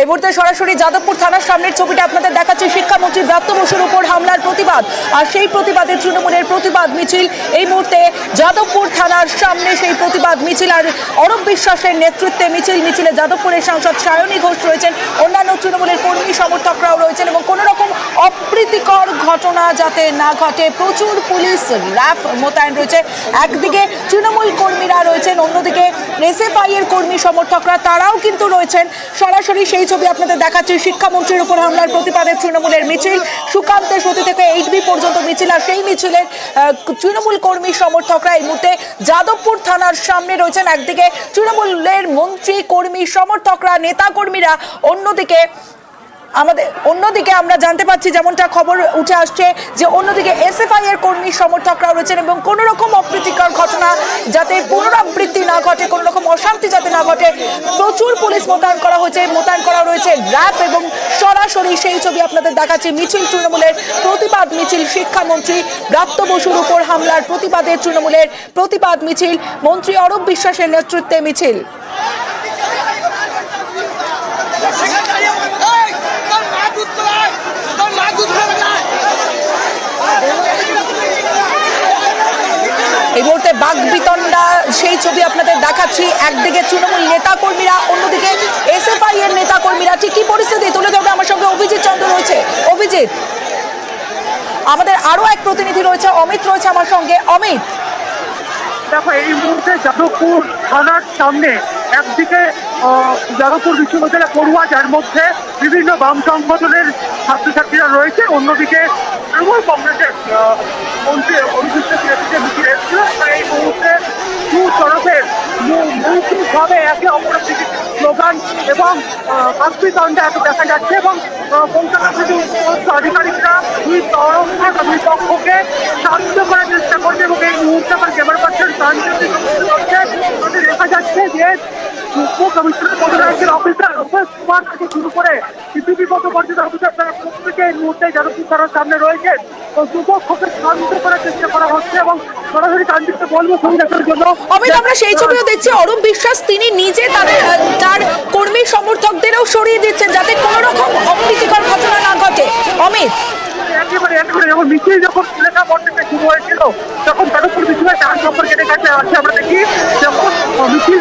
এই মুহূর্তে সরাসরি যাদবপুর থানার সামনের ছবিটা আপনাদের দেখাচ্ছে। শিক্ষামন্ত্রী ব্রাত্য বসুর উপর হামলার প্রতিবাদ আর সেই প্রতিবাদে তৃণমূলের প্রতিবাদ মিছিল। এই মুহূর্তে যাদবপুর থানার সামনে সেই প্রতিবাদ মিছিল আর অরূপ বিশ্বাসের নেতৃত্বে মিছিল মিছিলে যাদবপুরের সাংসদ সায়নী ঘোষ রয়েছেন। অন্যান্য তৃণমূলের কর্মী সমর্থকরাও রয়েছেন এবং কোনো রকম অপ্রীতিকর ঘটনা যাতে না ঘটে, প্রচুর পুলিশ র্যাফ মোতায়েন রয়েছে। একদিকে তৃণমূল কর্মীরা রয়েছেন অন্যদিকে এসএফআই এর কর্মী সমর্থকরা, তারাও কিন্তু রয়েছেন। সরাসরি সেই ছবি আপনাদের দেখাচ্ছি। শিক্ষামন্ত্রীর উপর হামলার প্রতিবাদে তৃণমূলের মিছিল। সুকান্তের সতী থেকে এইচবি পর্যন্ত মিছিল আর সেই মিছিলের তৃণমূল কর্মী সমর্থকরা এই মুহূর্তে যাদবপুর থানার সামনে রয়েছেন। একদিকে তৃণমূলের মন্ত্রী কর্মী সমর্থকরা নেতা কর্মীরা অন্যদিকে আমাদের অন্যদিকে আমরা জানতে পাচ্ছি যেমনটা খবর উঠে আসছে যে অন্যদিকে এসএফআই এর কর্মী সমর্থকরা রয়েছেন এবং কোনো রকম অপ্রীতিকর ঘটনা যাতে পুনরাবৃত্তি না ঘটে কোনো রকম অশান্তি যাতে না ঘটে, প্রচুর পুলিশ মোতায়েন করা হয়েছে, মোতায়েন করা রয়েছে র্যাব এবং সরাসরি সেই ছবি আপনাদের দেখাচ্ছি। মিছিল তৃণমূলের প্রতিবাদ মিছিল শিক্ষামন্ত্রী ব্রাত্য বসুর উপর হামলার প্রতিবাদে তৃণমূলের প্রতিবাদ মিছিল। মন্ত্রী অরূপ বিশ্বাসের নেতৃত্বে মিছিল তোর মা দুধ তোলায় তোর মা দুধ খাবে না এই মুহূর্তে বাঘ বিতণ্ডা সেই ছবি আপনাদের দেখাচ্ছি। একদিকে তৃণমূল নেতা কর্মীরা অন্যদিকে এস এফ আই এর নেতা কর্মীরা ঠিক কি পরিস্থিতি? তুলে ধরবে আমার সঙ্গে অভিজিৎ চন্দ্র রয়েছে। অভিজিৎ, আমাদের আরও এক প্রতিনিধি রয়েছে, অমিত রয়েছে আমার সঙ্গে। অমিত। দেখো, এই মুহূর্তে যাদবপুর থানার সামনে একদিকে যাদবপুর বিশ্ববিদ্যালয় পড়ুয়া যার মধ্যে বিভিন্ন বাম সংগঠনের ছাত্রছাত্রীরা রয়েছে, অন্যদিকে তৃণমূল কংগ্রেসের মন্ত্রী অভিযুক্ত নেতৃত্বে মিছিল এসেছিল এই মুহূর্তে দু তরফের মৌখিকভাবে একে অপরের দিকে স্লোগান এবং কাস্পিকাণ্ডে এত দেখা যাচ্ছে এবং কলকাতা থেকে উপস্থিত আধিকারিকরা দুই তরফ দুই পক্ষকে শান্ত করার চেষ্টা করছে এবং এই মুহূর্তে আমার ক্যামেরা পার্সন প্রাঞ্জলি করছে তাতে দেখা যাচ্ছে যে অফিসার কুমার থেকে শুরু করে পদ পর্যন্ত অফিসার তারা প্রত্যেকে এই মুহূর্তে যাদবপুর থানার সামনে রয়েছে। তো দুপক্ষকে শান্ত করার চেষ্টা করা হচ্ছে এবং সরাসরি কান্দিতে বলব জন্য। অমিত আমরা সেই ছবিও দেখছি। অরূপ বিশ্বাস তিনি নিজে তাদের তার কর্মী সমর্থকদেরও সরিয়ে দিচ্ছেন যাতে কোনো রকম অপ্রীতিকর ঘটনা না ঘটে। অমিত? একেবারে একেবারে। যখন মিছিল যখন লেখাপড় থেকে শুরু হয়েছিল তখন বিশ্ববিদ্যালয় চার নম্বর গেটে কাছে আছে আমরা দেখি যখন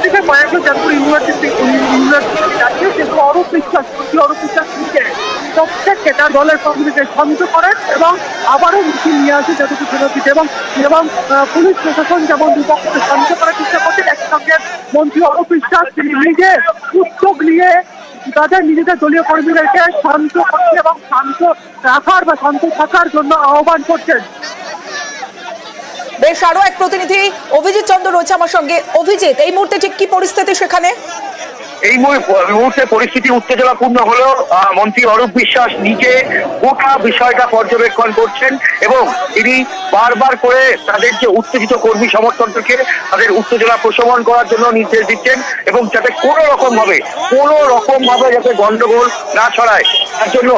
থেকে ইউনিভার্সিটি ইউনিভার্সিটি বিশ্বাস বিশ্বাস দলের করেন এবং আবারও মিছিল নিয়ে আসে যাদবপুর ফেরত এবং এবং পুলিশ প্রশাসন যেমন দুপক্ষকে শান্ত করার চেষ্টা করছেন একই সঙ্গে মন্ত্রী অরূপ বিশ্বাস তিনি নিজে উদ্যোগ নিয়ে তাদের নিজেদের দলীয় কর্মীদেরকে শান্ত করতে এবং শান্ত রাখার বা শান্ত থাকার জন্য আহ্বান করছেন। বেশ আরও এক প্রতিনিধি অভিজিৎ চন্দ্র রয়েছে আমার সঙ্গে। অভিজিৎ এই মুহূর্তে ঠিক কি পরিস্থিতি সেখানে? এই মুহূর- মুহূর্তে পরিস্থিতি উত্তেজনাপূর্ণ হলো আহ, মন্ত্রী অরূপ বিশ্বাস নিজে গোটা বিষয়টা পর্যবেক্ষণ করছেন এবং তিনি বারবার করে তাদের যে উত্তেজিত কর্মী সমর্থকদেরকে তাদের উত্তেজনা প্রশমন করার জন্য নির্দেশ দিচ্ছেন এবং যাতে কোনো রকম ভাবে কোনো রকম ভাবে যাতে গন্ডগোল না ছড়ায়। তার জন্য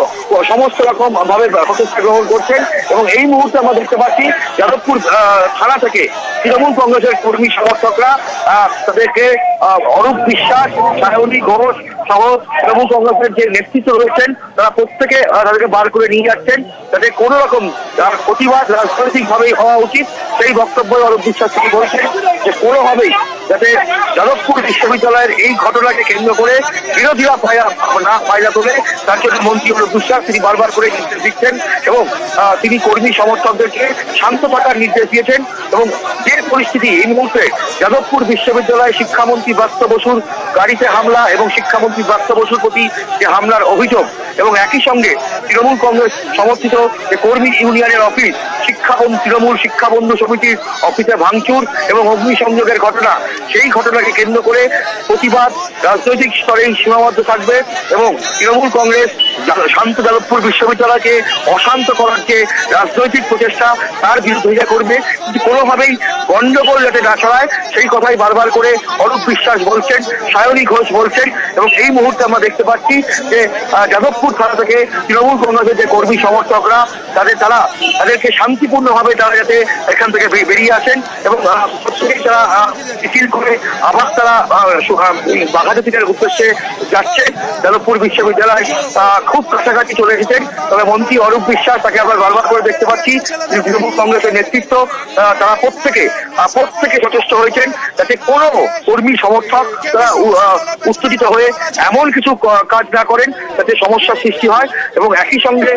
সমস্ত রকম ভাবে প্রচেষ্টা গ্রহণ করছেন এবং এই মুহূর্তে আমরা দেখতে পাচ্ছি যাদবপুর থানা থেকে তৃণমূল কংগ্রেসের কর্মী সমর্থকরা তাদেরকে অরূপ বিশ্বাস, সায়নী ঘোষ সহ তৃণমূল কংগ্রেসের যে নেতৃত্ব রয়েছেন, তারা প্রত্যেকে তাদেরকে বার করে নিয়ে যাচ্ছেন যাতে কোনো রকম প্রতিবাদ রাজনৈতিক ভাবেই হওয়া উচিত। সেই বক্তব্য অরূপ বিশ্বাস তিনি বলছেন যে কোনোভাবেই যাতে যাদবপুর বিশ্ববিদ্যালয়ের এই ঘটনাকে কেন্দ্র করে বিরোধীরা ফায়দা না ফায়দা তোলে। তার জন্য মন্ত্রী অরূপ বিশ্বাস তিনি বারবার করে নির্দেশ দিচ্ছেন এবং তিনি কর্মী সমর্থকদেরকে শান্ত থাকার নির্দেশ দিয়েছেন এবং যে পরিস্থিতি এই মুহূর্তে যাদবপুর বিশ্ববিদ্যালয়ে শিক্ষামন্ত্রী ব্রাত্য বসুর গাড়িতে হামলা এবং শিক্ষামন্ত্রী ব্রাত্য বসুর প্রতি যে হামলার অভিযোগ এবং একই সঙ্গে তৃণমূল কংগ্রেস সমর্থিত যে কর্মী ইউনিয়নের অফিস শিক্ষাবন্ধু তৃণমূল শিক্ষাবন্ধু সমিতির অফিসে ভাঙচুর এবং অগ্নিসংযোগের ঘটনা, সেই ঘটনাকে কেন্দ্র করে প্রতিবাদ রাজনৈতিক স্তরেই সীমাবদ্ধ থাকবে এবং তৃণমূল কংগ্রেস শান্ত যাদবপুর বিশ্ববিদ্যালয়কে অশান্ত করার যে রাজনৈতিক প্রচেষ্টা, তার বিরোধিতা করবে, কিন্তু কোনোভাবেই গন্ডগোল যাতে না ছড়ায়, সেই কথাই বারবার করে অরূপ বিশ্বাস বলছেন, সায়নী ঘোষ বলছেন এবং এই মুহূর্তে আমরা দেখতে পাচ্ছি যে যাদবপুর থানা থেকে তৃণমূল কংগ্রেসের যে কর্মী সমর্থকরা, তাদের তারা তাদেরকে শান্তিপূর্ণভাবে তারা যাতে এখান থেকে বেরিয়ে আসেন এবং তারা মিছিল করে আবার তারা এই বাঘাযতীনের উদ্দেশ্যে যাচ্ছে যাদবপুর বিশ্ববিদ্যালয় খুব কাছাকাছি চলে এসেছেন। তবে মন্ত্রী অরূপ বিশ্বাস তাকে আমরা বারবার করে দেখতে পাচ্ছি তৃণমূল কংগ্রেসের নেতৃত্ব তারা প্রত্যেকে প্রত্যেকে যথেষ্ট হয়েছেন যাতে কোনো কর্মী সমর্থক তারা উত্তেজিত হয়ে এমন কিছু কাজ না করেন যাতে সমস্যার সৃষ্টি হয় এবং একই সঙ্গে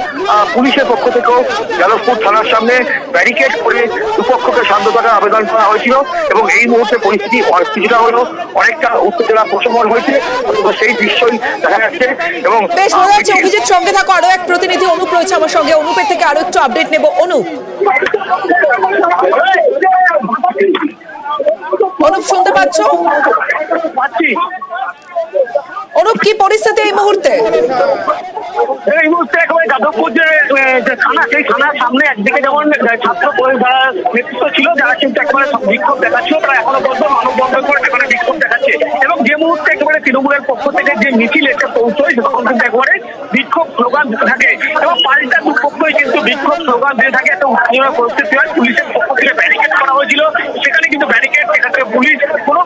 পুলিশের পক্ষ থেকেও যাদবপুর থানার সামনে ব্যারিকেড করে দুপক্ষকে শান্ত থাকার আবেদন করা হয়েছিল এবং এই মুহূর্তে পরিস্থিতি কিছুটা হলেও অনেকটা উত্তেজনা প্রশমন হয়েছে সেই দৃশ্যই দেখা যাচ্ছে এবং বেশ যাচ্ছে আহ, অভিজিৎ সঙ্গে থাকো আরও এক প্রতিনিধি অনুপ রয়েছে আমার সঙ্গে। অনুপের থেকে আরও একটু আপডেট নেব। অনুপ। অনুপ শুনতে পাচ্ছি। অনুপ কি পরিস্থিতি এই মুহূর্তে? এই মুহূর্তে একেবারে যাদবপুর যে থানা, সেই থানার সামনে একদিকে যেমন ছাত্র নেতৃত্ব ছিল, যারা কিন্তু একেবারে বিক্ষোভ দেখাচ্ছিল, তারা এখনও পর্যন্ত মানববন্ধন করে সেখানে বিক্ষোভ দেখাচ্ছে। এবং যে মুহূর্তে একেবারে তৃণমূলের পক্ষ থেকে যে মিছিল এসে পৌঁছয়, তখন কিন্তু একেবারে বিক্ষোভ স্লোগান দিতে থাকে। এবং পাল্টা দুপক্ষই কিন্তু বিক্ষোভ স্লোগান দিয়ে থাকে। একটা উত্তেজনা পরিস্থিতি হয়, পুলিশের পক্ষ থেকে ব্যারিকেড করা হয়েছিল। সেখানে কিন্তু ব্যারিকেড সেখান পুলিশ কোনো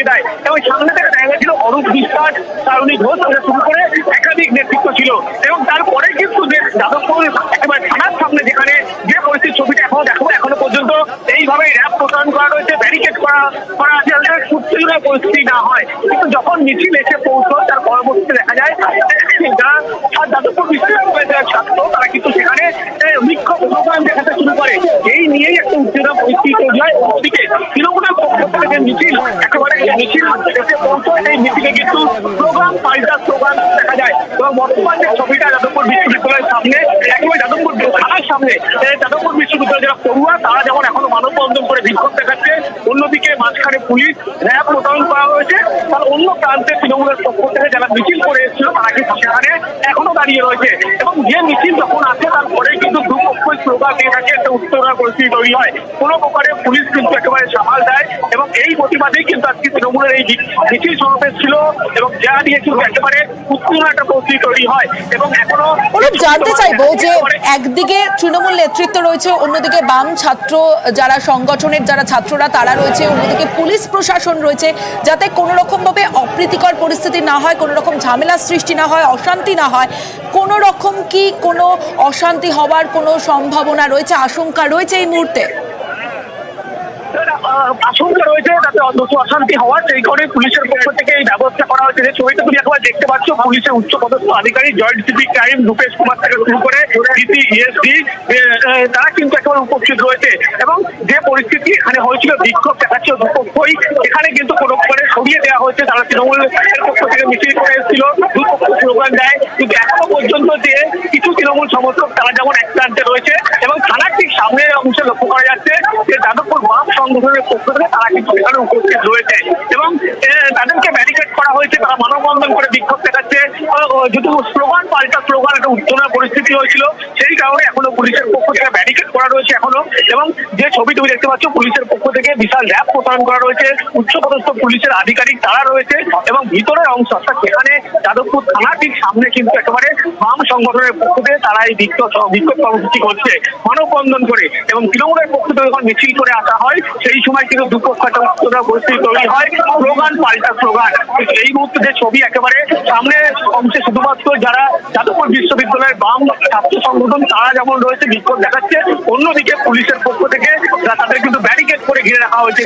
সরিয়ে দেয়। এবং সামনে থেকে দেখা গেছিল অরূপ বিশ্বাস, তারুণী ঘোষ থেকে শুরু করে একাধিক নেতৃত্ব ছিল। এবং তারপরে কিন্তু যে যাদবপুর একেবারে থানার সামনে যেখানে যে পরিস্থিতির ছবিটা এখনও দেখো এখনও পর্যন্ত এইভাবে র্যাব প্রদান করা রয়েছে ব্যারিকেড করা করা আছে যাতে উত্তেজনার পরিস্থিতি না হয়। কিন্তু যখন মিছিল এসে পৌঁছয়, তার পরবর্তীতে দেখা যায় যারা যাদবপুর বিশ্ববিদ্যালয়ের যারা ছাত্র, তারা কিন্তু সেখানে বিক্ষোভ স্লোগান দেখাতে শুরু করে। এই নিয়েই একটা উত্তেজনা পরিস্থিতি তৈরি হয় অন্যদিকে। তৃণমূলের মিছিল, একেবারে মিছিল এসে পৌঁছয় সেই মিছিলে কিন্তু স্লোগান পাল্টা স্লোগান দেখা যায়। এবং বর্তমান যে ছবিটা যাদবপুর বিশ্ববিদ্যালয়ের সামনে, একেবারে যাদবপুর থানার সামনে যাদবপুর বিশ্ববিদ্যালয়ের যারা পড়ুয়া, তারা যেমন এখনও মানববন্ধন করে বিক্ষোভ দেখাচ্ছে, অন্যদিকে মাঝখানে পুলিশ, র্যাব মোতায়েন করা হয়েছে। তার অন্য প্রান্তে তৃণমূলের পক্ষ থেকে যারা মিছিল করে এসেছিল, তারা কিন্তু সেখানে এখনও দাঁড়িয়ে রয়েছে। এবং যে মিছিল যখন আসে তারপরে কিন্তু দুপক্ষই স্লোগান দিয়ে থাকে একটা উত্তেজনা পরিস্থিতি তৈরি হয়। কোনো প্রকারে পুলিশ কিন্তু একেবারে সামাল দেয় এই প্রতিবাদেই কিন্তু আজকে তৃণমূলের এই মিছিল সমাবেশ ছিল এবং যা দিয়ে কিন্তু একেবারে উত্তেজনা একটা পরিস্থিতি তৈরি হয় এবং এখনও জানতে চাইব যে একদিকে তৃণমূল নেতৃত্ব রয়েছে অন্যদিকে বাম ছাত্র যারা সংগঠনের যারা ছাত্ররা তারা রয়েছে অন্যদিকে পুলিশ প্রশাসন রয়েছে যাতে কোনো রকম ভাবে অপ্রীতিকর পরিস্থিতি না হয় কোনো রকম ঝামেলা সৃষ্টি না হয় অশান্তি না হয় কোনো রকম কি কোনো অশান্তি হওয়ার কোনো সম্ভাবনা রয়েছে আশঙ্কা রয়েছে এই মুহূর্তে? আশঙ্কা রয়েছে তাতে অন্তত অশান্তি হওয়ার। সেই কারণে পুলিশের পক্ষ থেকে এই ব্যবস্থা করা হয়েছে। যে ছবিটা তুমি একবার দেখতে পাচ্ছ, পুলিশের উচ্চ পদস্থ আধিকারিক joint CP crime Rupesh Kumar থেকে শুরু করে ডিসি ইএসডি তারা কিন্তু একেবারে উপস্থিত রয়েছে। এবং যে পরিস্থিতি এখানে হয়েছিল, বিক্ষোভ দেখাচ্ছে দুপক্ষই। এখানে কিন্তু কোনো প্রকারে সরিয়ে দেওয়া হয়েছে। তারা তৃণমূলের পক্ষ থেকে মিছিল করে এসেছিল, দুপক্ষ স্লোগান দেয়। কিন্তু এখনও পর্যন্ত যে কিছু তৃণমূল সমর্থক তারা যেমন এক প্রান্তে রয়েছে, এবং থানার ঠিক সামনের অংশে লক্ষ্য করা যাচ্ছে যে যাদবপুর বাম সংগঠনের পক্ষ থেকে তারা কিন্তু সেখানে উপস্থিত রয়েছে। এবং তাদেরকে ব্যারিকেড করা হয়েছে, তারা মানববন্ধন করে বিক্ষোভ দেখাচ্ছে। যেহেতু স্লোগান পাল্টা স্লোগান, একটা উত্তেজনা পরিস্থিতি হয়েছিল, সেই কারণে এখনও পুলিশের পক্ষ থেকে ব্যারিকেড করা রয়েছে এখনও। এবং যে ছবি তুমি দেখতে পাচ্ছ, পুলিশের পক্ষ থেকে বিশাল র্যাব প্রদান করা রয়েছে। উচ্চপদস্থ পুলিশের আধিকারিক তারা রয়েছে এবং ভিতরের অংশ, অর্থাৎ সেখানে যাদবপুর থানার ঠিক সামনে কিন্তু একেবারে বাম সংগঠনের পক্ষ থেকে তারা এই বিক্ষোভ বিক্ষোভ কর্মসূচি করছে মানববন্ধন করে। এবং তৃণমূলের পক্ষ থেকে যখন মিছিল করে আসা হয়। সেই সময় কিন্তু দুপক্ষ একটা উত্তেজনা পরিস্থিতি তৈরি হয়। স্লোগান পাল্টা স্লোগান। এই মুহূর্তে যে ছবি একেবারে সামনে অংশে শুধুমাত্র যারা যাদবপুর বিশ্ববিদ্যালয়ের বাম ছাত্র সংগঠন তারা যেমন রয়েছে বিক্ষোভ দেখাচ্ছে। অন্যদিকে পুলিশের পক্ষ থেকে তাদের কিন্তু ব্যারিকেড করে ঘিরে রাখা হয়েছে।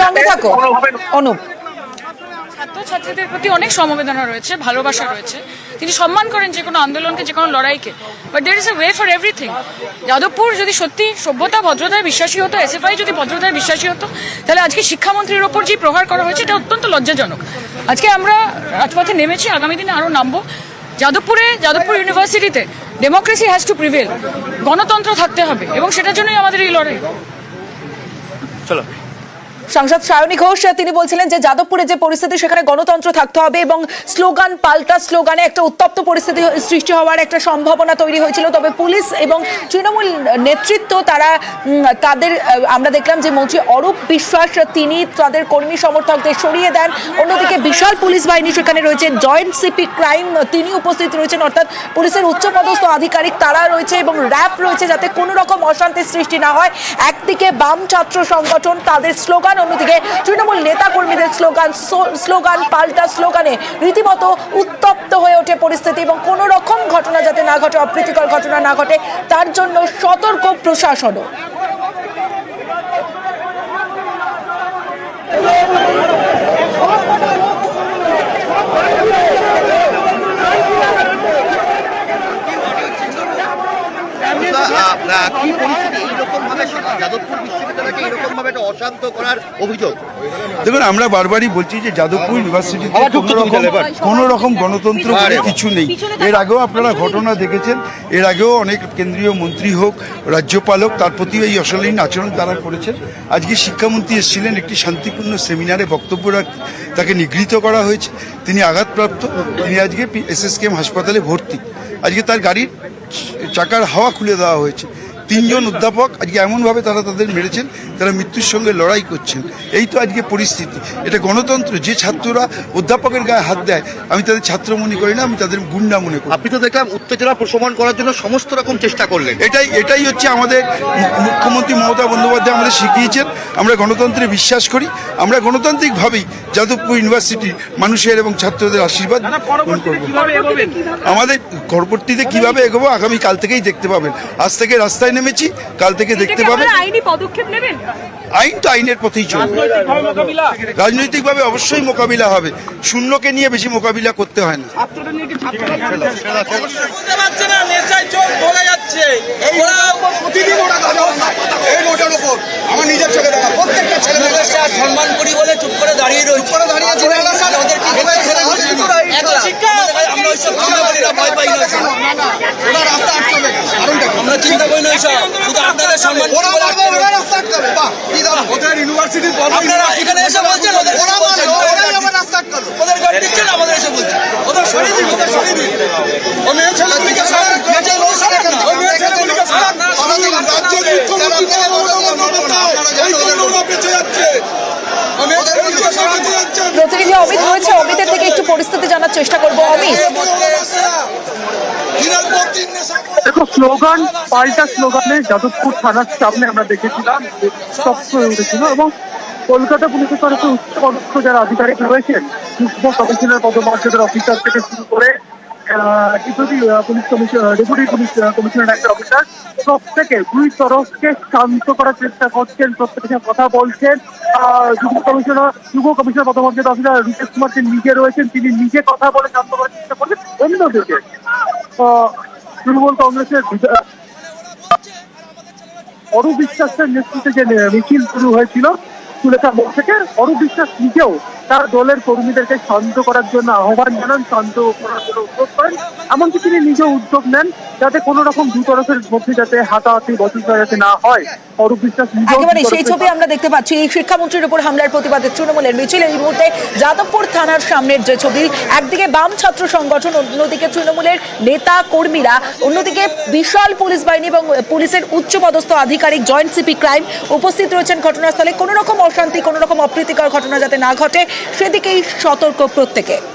কোনোভাবে অনুপ। ছাত্রছাত্রীদের প্রতি অনেক সমবেদনা রয়েছে, ভালোবাসা রয়েছে। তিনি সম্মান করেন যে কোনো আন্দোলনকে, যে কোনো লড়াইকে। But there is a way for everything Jadavpur যদি সত্যি সভ্যতা, ভদ্রতায় বিশ্বাসী হতো এসএফআই যদি ভদ্রতায় বিশ্বাসী হতো, তাহলে আজকে শিক্ষামন্ত্রীর ওপর যে প্রহার করা হয়েছে, এটা অত্যন্ত লজ্জাজনক। আজকে আমরা রাজপথে নেমেছি, আগামী দিনে আরও নামবো। যাদবপুরে, যাদবপুর ইউনিভার্সিটিতে ডেমোক্রেসি হ্যাজ টু প্রিভেল গণতন্ত্র থাকতে হবে, এবং সেটার জন্যই আমাদের এই লড়াই। সাংসদ সায়নী ঘোষ, তিনি বলছিলেন যে যাদবপুরে যে পরিস্থিতি, সেখানে গণতন্ত্র থাকতে হবে এবং স্লোগান পাল্টা স্লোগানে একটা উত্তপ্ত পরিস্থিতি সৃষ্টি হওয়ার একটা সম্ভাবনা তৈরি হয়েছিল। তবে পুলিশ এবং তৃণমূল নেতৃত্ব, তারা তাদের আমরা দেখলাম যে মন্ত্রী অরূপ বিশ্বাস, তিনি তাদের কর্মী সমর্থকদের সরিয়ে দেন। অন্যদিকে বিশাল পুলিশ বাহিনী সেখানে রয়েছে, জয়েন্ট সিপি ক্রাইম, তিনি উপস্থিত রয়েছেন, অর্থাৎ পুলিশের উচ্চপদস্থ আধিকারিক তারা রয়েছে এবং র্যাব রয়েছে যাতে কোনো রকম অশান্তির সৃষ্টি না হয়। একদিকে বাম ছাত্র সংগঠন, তাদের স্লোগান অন্যদিকে তৃণমূল নেতা কর্মীদের স্লোগান স্লোগান পাল্টা স্লোগানে রীতিমতো উত্তপ্ত হয়ে ওঠে পরিস্থিতি এবং কোনো রকম ঘটনা যাতে না ঘটে, অপ্রীতিকর ঘটনা না ঘটে, তার জন্য সতর্ক প্রশাসনও। কি পরিস্থিতি যাদবপুর বিশ্ববিদ্যালয়কে এরকম একটা অশান্ত করার অভিযোগ। দেখুন আমরা বারবারই বলছি যে যাদবপুর ঢুকছে কোনো রকম গণতন্ত্র কিছু নেই। এর আগেও আপনারা ঘটনা দেখেছেন। এর আগেও অনেক কেন্দ্রীয় মন্ত্রী হোক রাজ্যপাল হোক তার প্রতি এই অশালীন আচরণ তারা করেছেন। আজকে শিক্ষামন্ত্রী এসেছিলেন একটি শান্তিপূর্ণ সেমিনারে বক্তব্য রাখতে তাকে নিগৃহীত করা হয়েছে। তিনি আঘাতপ্রাপ্ত। তিনি আজকে এসএসকেএম হাসপাতালে ভর্তি। আজকে তার গাড়ির চাকার হাওয়া খুলে দেওয়া হয়েছে। তিনজন অধ্যাপক আজকে এমনভাবে তারা তাদের মেরেছেন তারা মৃত্যুর সঙ্গে লড়াই করছেন। এই তো আজকে পরিস্থিতি। এটা গণতন্ত্র যে ছাত্ররা অধ্যাপকের গায়ে হাত দেয় আমি তাদের ছাত্র মনে করি না আমি তাদের গুন্ডা মনে করি। আপনি তো দেখলাম উত্তেজনা প্রশমন করার জন্য সমস্ত রকম চেষ্টা করলেন। এটাই এটাই হচ্ছে আমাদের মুখ্যমন্ত্রী মমতা বন্দ্যোপাধ্যায় আমাদের শিখিয়েছেন। আমরা গণতন্ত্রে বিশ্বাস করি আমরা গণতান্ত্রিকভাবেই যাদবপুর ইউনিভার্সিটির মানুষের এবং ছাত্রদের আশীর্বাদ গ্রহণ করব। আমাদের পরবর্তীতে কীভাবে এগোবো আগামী কাল থেকেই দেখতে পাবেন। আজ থেকে রাস্তায় নেমেছি কাল থেকে দেখতে পাবেন। আইনি পদক্ষেপ নেবেন? আইন তো আইনের পথেই চলবে। রাজনৈতিকভাবে অবশ্যই মোকাবিলা হবে। শূন্যকে নিয়ে বেশি মোকাবিলা করতে হয় না। ওরা প্রতিদিন ওরা গাঁজা। এই রোডের উপর আমার নিজের চোখে দেখা প্রত্যেকটা ছেলে সম্মান করি বলে চুপ করে দাঁড়িয়ে রয়েছে। করে দাঁড়িয়ে আছে আমরা চিন্তা করি না শুধু আপনাদের সম্মান আপনারা এখানে এসে বলছেন ওদের ওদের গাড়ি দিচ্ছেন আমাদের এসে বলছে। ওদের সরিয়ে দিন ওদের সরিয়ে দিন। ও মেয়ে ছেলেগুলিকে সরান মেয়ে ছেলেগুলিকে সরান ওই মেয়ে ছেলেগুলিকে সরান আমাদের রাজ্যের মুখ্যমন্ত্রী মমতা বন্দ্যোপাধ্যায় এই জন্য ওরা বেঁচে যাচ্ছে ও মেয়ে ছেলেগুলিকে সরাতে যাচ্ছেন প্রতিনিধি অমিত রয়েছে অমিতের থেকে একটু পরিস্থিতি জানার চেষ্টা করব। অমিত। দেখো স্লোগান পাল্টা স্লোগানে যাদবপুর থানার সামনে আমরা দেখেছিলাম স্তব্ধ হয়ে উঠেছিল এবং কলকাতা পুলিশের তরফে উচ্চপদস্থ যারা আধিকারিক রয়েছেন কমিশনের পদমর্যাদার অফিসার থেকে শুরু করে পুলিশ কুমার নিজে রয়েছেন, তিনি নিজে কথা বলে তৃণমূল কংগ্রেসের অরূপ বিশ্বাসের নেতৃত্বে যে মিছিল শুরু হয়েছিল, সুলেখা মোড় থেকে, অরূপ বিশ্বাস নিজেও তার দলের কর্মীদেরকে শান্ত করার জন্য আহ্বান জানান শান্ত করার জন্য উদ্যোগ করেন। এমনকি তিনি নিজেও উদ্যোগ নেন যাতে কোনো রকম দু তরফের মধ্যে যাতে হাতাহাতি বচসা যাতে না হয়। অরূপ বিশ্বাস একেবারে সেই ছবি আমরা দেখতে পাচ্ছি। এই শিক্ষামন্ত্রীর উপর হামলার প্রতিবাদে তৃণমূলের মিছিল এই মুহূর্তে যাদবপুর থানার সামনের যে ছবি একদিকে বাম ছাত্র সংগঠন অন্যদিকে তৃণমূলের নেতা কর্মীরা অন্যদিকে বিশাল পুলিশ বাহিনী এবং পুলিশের উচ্চপদস্থ আধিকারিক জয়েন্ট সিপি ক্রাইম উপস্থিত রয়েছেন ঘটনাস্থলে। কোনো রকম অশান্তি কোনো রকম অপ্রীতিকর ঘটনা যাতে না ঘটে সেদিকেই সতর্ক প্রত্যেকে।